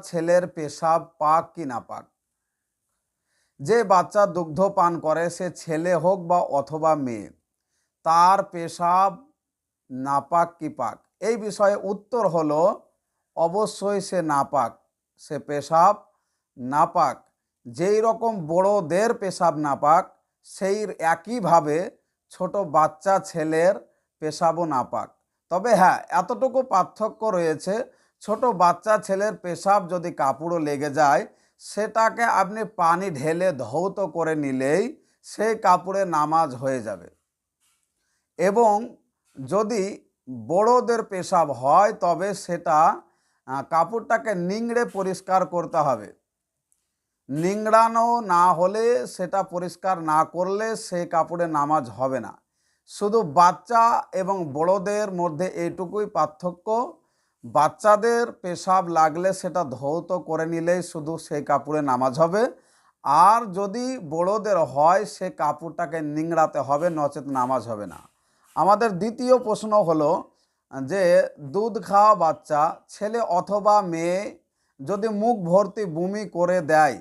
ছেলের পেশাব পাক কি না পাক? যে বাচ্চা দুগ্ধ পান করে, সে ছেলে হোক বা অথবা মেয়ে, তার পেশাব নাপাক কি পাক? এই বিষয়ে উত্তর হলো, অবশ্যই সে নাপাক। সে পেশাব নাপাক। যেই রকম বড়দের পেশাব নাপাক, সেই একইভাবে ছোট বাচ্চা ছেলের পেশাবও নাপাক। তবে হ্যাঁ এতটুকু পার্থক্য রয়েছে ছোট বাচ্চা ছেলের পেশাব যদি কাপড়ও লেগে যায়, সেটাকে আপনি পানি ঢেলে ধৌত করে নিলেই সেই কাপড়ে নামাজ হয়ে যাবে। এবং যদি বড়দের পেশাব হয়, তবে সেটা কাপড়টাকে নিংড়ে পরিষ্কার করতে হবে। নিংড়ানো না হলে সেটা পরিষ্কার না করলে সেই কাপড়ে নামাজ হবে না। শুধু বাচ্চা এবং বড়দের মধ্যে এইটুকুই পার্থক্য বাচ্চাদের পেশাব লাগলে সেটা ধৌত করে নিলেই শুধু সেই কাপড়ে নামাজ হবে। আর যদি বড়দের হয়, সে কাপড়টাকে নিংড়াতে হবে, নচেত নামাজ হবে না। আমাদের দ্বিতীয় প্রশ্ন হলো যে, দুধ খাওয়া বাচ্চা, ছেলে অথবা মেয়ে যদি মুখ ভর্তি বমি করে দেয়,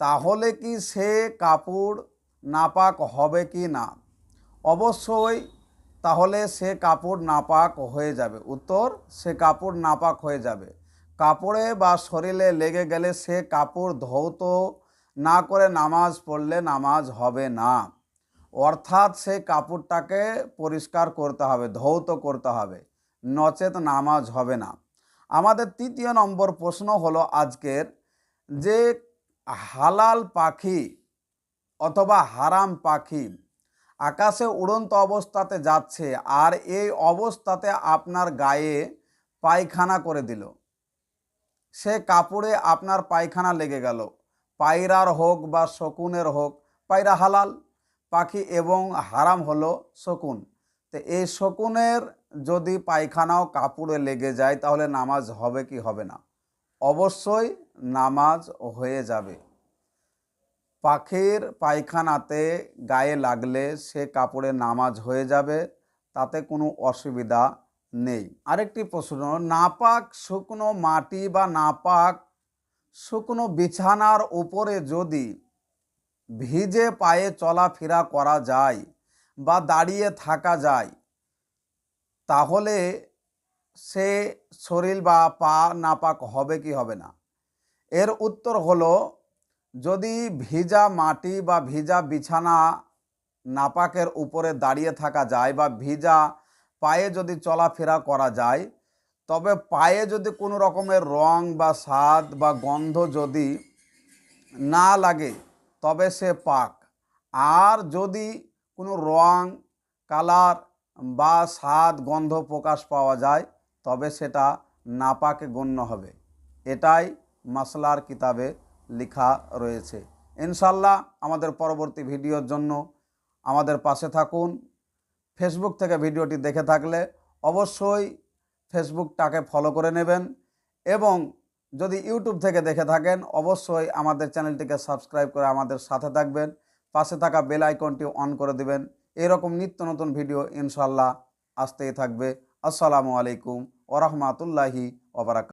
তাহলে কি সে কাপড় নাপাক হবে কি না? অবশ্যই তাহলে সে কাপড় নাপাক হয়ে যাবে। উত্তর, সে কাপড় নাপাক হয়ে যাবে। কাপড়ে বা শরীরে লেগে গেলে সে কাপড় ধৌত, না করে নামাজ পড়লে নামাজ হবে না। অর্থাৎ সে কাপড়টাকে পরিষ্কার করতে হবে, ধৌত করতে হবে, নচেত নামাজ হবে না। আমাদের তৃতীয় নম্বর প্রশ্ন হলো আজকের যে হালাল পাখি অথবা হারাম পাখি আকাশে উড়ন্ত অবস্থাতে যাচ্ছে আর এই অবস্থাতে আপনার গায়ে পায়খানা করে দিল। সে কাপড়ে আপনার পায়খানা লেগে গেল। পায়রার হোক বা শকুনের হোক, পায়রা হালাল, পাখি এবং হারাম হলো শকুন। তো এই শকুনের যদি পায়খানাও কাপড়ে লেগে যায় তাহলে নামাজ হবে কি হবে না? অবশ্যই নামাজ হয়ে যাবে। পাখির পায়খানাতে গায়ে লাগলে সে কাপড়ে নামাজ হয়ে যাবে, তাতে কোনো অসুবিধা নেই। আরেকটি প্রশ্ন, নাপাক শুকনো মাটি বা নাপাক শুকনো বিছানার উপরে যদি ভিজে পায়ে চলাফেরা করা যায় বা দাঁড়িয়ে থাকা যায়, তাহলে সে শরীর বা পা নাপাক হবে কি হবে না? এর উত্তর হলো যদি ভিজা মাটি বা ভিজা বিছানা নাপাকের উপরে দাঁড়িয়ে থাকা যায় বা ভিজা পায়ে যদি চলাফেরা করা যায়, তবে পায়ে যদি কোনো রকমের রং বা স্বাদ বা গন্ধ যদি না লাগে, তবে সে পাক। আর যদি কোনো রং, কালার বা স্বাদ, গন্ধ প্রকাশ পাওয়া যায়, তবে সেটা নাপাকে গণ্য হবে। এটাই মাসলার কিতাবে লেখা রয়েছে। ইনশাল্লাহ আমাদের পরবর্তী ভিডিওর জন্য আমাদের পাশে থাকুন। ফেসবুক থেকে ভিডিওটি দেখে থাকলে অবশ্যই ফেসবুকটাকে ফলো করে নেবেন এবং যদি ইউটিউব থেকে দেখে থাকেন, অবশ্যই আমাদের চ্যানেলটিকে সাবস্ক্রাইব করে আমাদের সাথে থাকবেন। পাশে থাকা বেল আইকনটি অন করে দেবেন। এরকম নিত্য নতুন ভিডিও ইনশাল্লাহ আসতেই থাকবে। আসসালামু আলাইকুম ওরহমাতুল্লাহি ওবরাক